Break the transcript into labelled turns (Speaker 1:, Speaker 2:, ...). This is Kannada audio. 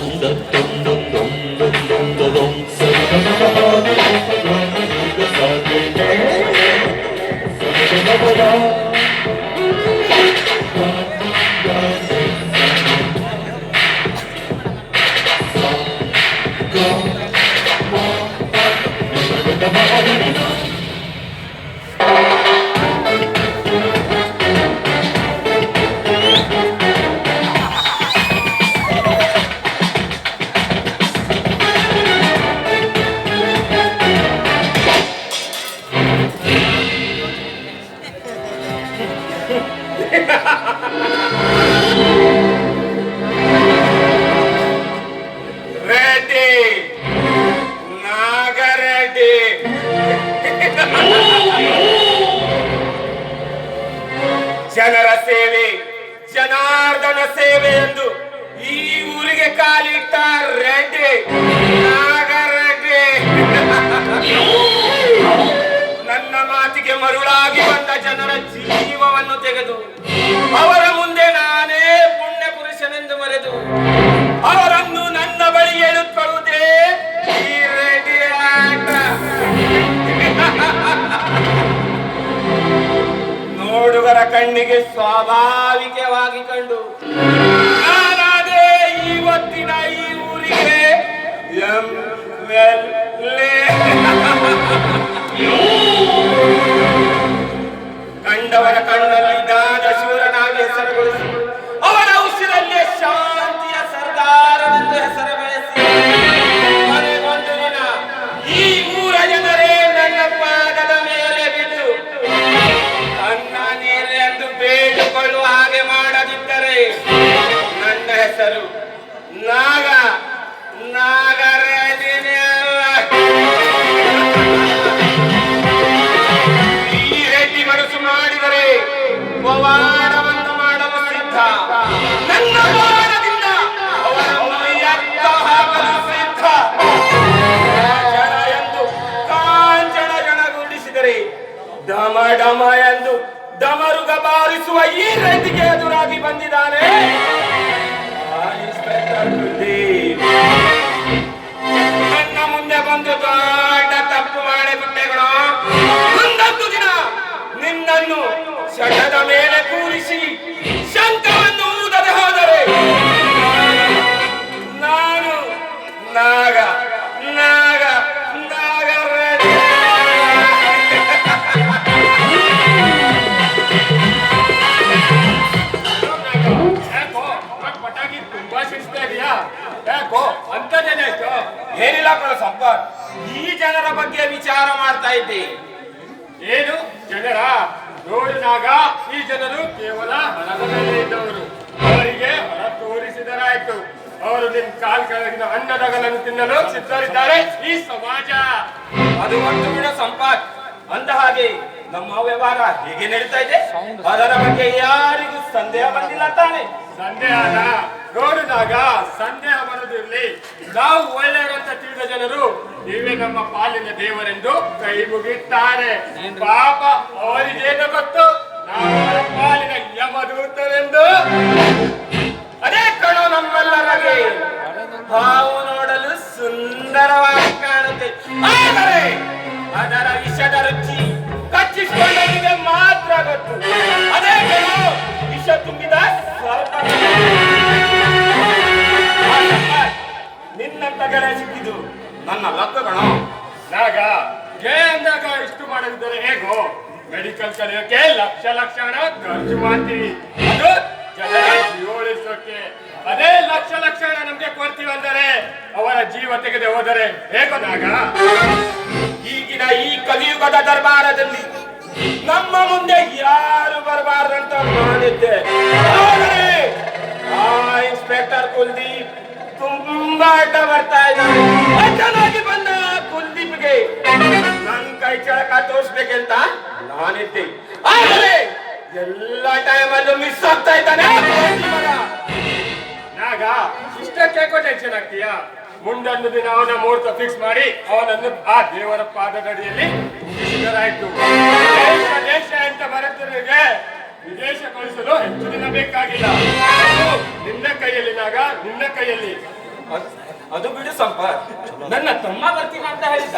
Speaker 1: Amanda. ಜನರ ಸೇವೆ ಜನಾರ್ದನ ಸೇವೆ ಎಂದು ಈ ಊರಿಗೆ ಕಾಲಿಟ್ಟ ರೆಡ್ಡಿ ಕಣ್ಣಿಗೆ ಸ್ವಾಭಾವಿಕವಾಗಿ ಕಂಡು. ನಾನಾದೇ ಇವತ್ತಿನ ಈ ಊರಿಗೆ ಎಂ ಎಲ್ ಹೆಸರು ನಾಗ. ನಾಗರಾಜನೇ ಈ ರೆಡ್ಡಿ ಮನಸ್ಸು ಮಾಡಿದರೆ ಪವಾಡವನ್ನು ಮಾಡಲು ಸಿದ್ಧ. ನನ್ನ ಪವಾಡದಿಂದ ಎಂದು ಡಮ ಡಮ ಎಂದು ಡಮರುಗ ಬಾರಿಸುವ ಈ ರೈತಿಗೆ ಎದುರಾಗಿ ಬಂದು ದೊಡ್ಡ ತಪ್ಪು ಮಾಡಿಬಿಟ್ಟೆಗಳು ಒಂದೊಂದು ದಿನ ನಿನ್ನನ್ನು ಶಟದ ಮೇಲೆ ಕೂರಿಸಿ ಶಂಕವನ್ನು ಊದದೆ ಹೋದರೆ ನಾನು ನಾಗ ಏನಿಲ್ಲ ಕಣ ಈ ಜನರ ಬಗ್ಗೆ ವಿಚಾರ ಮಾಡ್ತಾ ಇದ್ದೆ.
Speaker 2: ಏನು? ಜನರ? ನೋಡಿದಾಗ ಈ ಜನರು ಕೇವಲ ಹಣದ ಮೇಲೆ ಇದ್ದವರು. ಅವರಿಗೆ ಹೊರ ತೋರಿಸಿದರಾಯ್ತು. ಅವರು ನಿಮ್ ಕಾಲ್ ಕೆಳಗಿನ ಅನ್ನದಗಳನ್ನು ತಿನ್ನಲು ಸಿದ್ಧರಿದ್ದಾರೆ ಈ ಸಮಾಜ.
Speaker 1: ಅದು ಒಂದು ಬಿಡ ಸಂಪತ್. ಅಂದ ಹಾಗೆ ನಮ್ಮ ವ್ಯವಹಾರ ಹೇಗೆ ನಡೀತಾ ಇದೆ? ಅದರ ಬಗ್ಗೆ ಯಾರಿಗೂ ಸಂದೇಹ ಬಂದಿಲ್ಲ ತಾನೆ.
Speaker 2: ಸಂದೇಹ ನೋಡಿದಾಗ ಸಂದೇಹ ಬರುದಿರ್ಲಿ. ನಾವು ಒಳ್ಳೆಯವರಂತ ತಿಳಿದ ಜನರು ನೀವೇ ನಮ್ಮ ಪಾಲಿನ ದೇವರೆಂದು ಕೈ ಮುಗಿತಾರೆ ಪಾಪ ಅವರಿಗೇನು ಗೊತ್ತು? ನಾವು ಪಾಲಿನ ಯಮದೂತರೆಂದು.
Speaker 1: ಅದೇ ಕಣೋ ನಮ್ಮೆಲ್ಲರಲ್ಲಿ ಹಾವು ನೋಡಲು ಸುಂದರವಾಗಿ ಕಾಣುತ್ತೆ. ಆದರೆ ಅದರ ವಿಷದ ರುಚಿ ಕಚ್ಚಿಸಿಕೊಂಡವರಿಗೆ ಮಾತ್ರ ಗೊತ್ತು. ಅದೇ ಕಣೋ ವಿಷ ತುಂಬಿದ ಸ್ವಲ್ಪ ನಿನ್ನಂತ ಗೆಳೆಯ ಸಿಕ್ಕಿದ್ದು. ನನ್ನ ಲಕ್ಕ ಕಣೋ
Speaker 2: ನಾಗ ಜಯ ಅಂದಾಗ ಇಷ್ಟು ಮಾಡದಿದ್ದರೆ ಹೇಗೋ? ಮೆಡಿಕಲ್ ಕಲಿಯೋಕೆ ಲಕ್ಷ ಲಕ್ಷ ಹಣ ಖರ್ಚು ಮಾಡ್ತೀವಿ ಅದು ಜನರ ಜೀವ ಉಳಿಸೋಕೆ ಅದೇ ಲಕ್ಷ ಲಕ್ಷ ಹಣ ನಮ್ಗೆ ಕೊಡ್ತೀವಿ ಅಂದರೆ ಅವರ ಜೀವ ತೆಗೆದು ಹೋದರೆ ಹೇಗೋ ನಾಗ?
Speaker 1: ಈಗಿನ ಈ ಕಲಿಯುಗದ ದರ್ಬಾರದಲ್ಲಿ ನಮ್ಮ ಮುಂದೆ ಯಾರು ಬರಬಾರ್ದಂತ ಮಾಡಿದ್ದೆ ಆ ಇನ್ಸ್ಪೆಕ್ಟರ್ ಕುಲ್ದೀಪ್ ತುಂಬಾ ಅಡ್ಡ ಬರ್ತಾ ಇದ್ದಾನೆ ಅಡ್ಡನಾಗಿ ಬಂದ ಕುಲ್ದೀಪ್ಗೆ. ನನ್ ಕೈ ಚಳಕ ತೋರಿಸ್ಬೇಕಂತ ನಾನಿದ್ದೆ. ಆದರೆ ಎಲ್ಲ ಟೈಮಲ್ಲೂ ಮಿಸ್ ಆಗ್ತಾ ಇದ್ದಾನೆ.
Speaker 2: ನಾಗ ಇಷ್ಟಕ್ಕೆ ಟೆನ್ಷನ್ ಆಗ್ತೀಯಾ? ಮುಂದೊಂದು ದಿನ ಅವನ ಮುಹೂರ್ತ ಫಿಕ್ಸ್ ಮಾಡಿ ಅವನನ್ನು ಆ ದೇವರ ಪಾದದಡಿಯಲ್ಲಿ ಮುಗಿಸಿದರಾಯ್ತು. ದೇಶ ಅಂತ ಬರುತ್ತಿರುವಿಗೆ ವಿದೇಶ ಕಳಿಸಲು ಹೆಚ್ಚು ದಿನ ಬೇಕಾಗಿಲ್ಲ. ನಿನ್ನ ಕೈಯಲ್ಲಿ ನಾಗ ನಿನ್ನ ಕೈಯಲ್ಲಿ
Speaker 1: ಅದ್- ಬಿಡು ಸಂಪ ನನ್ನ ತಮ್ಮ ಬರ್ತೀನಿ ಅಂತ ಹೇಳಿದ್ದ.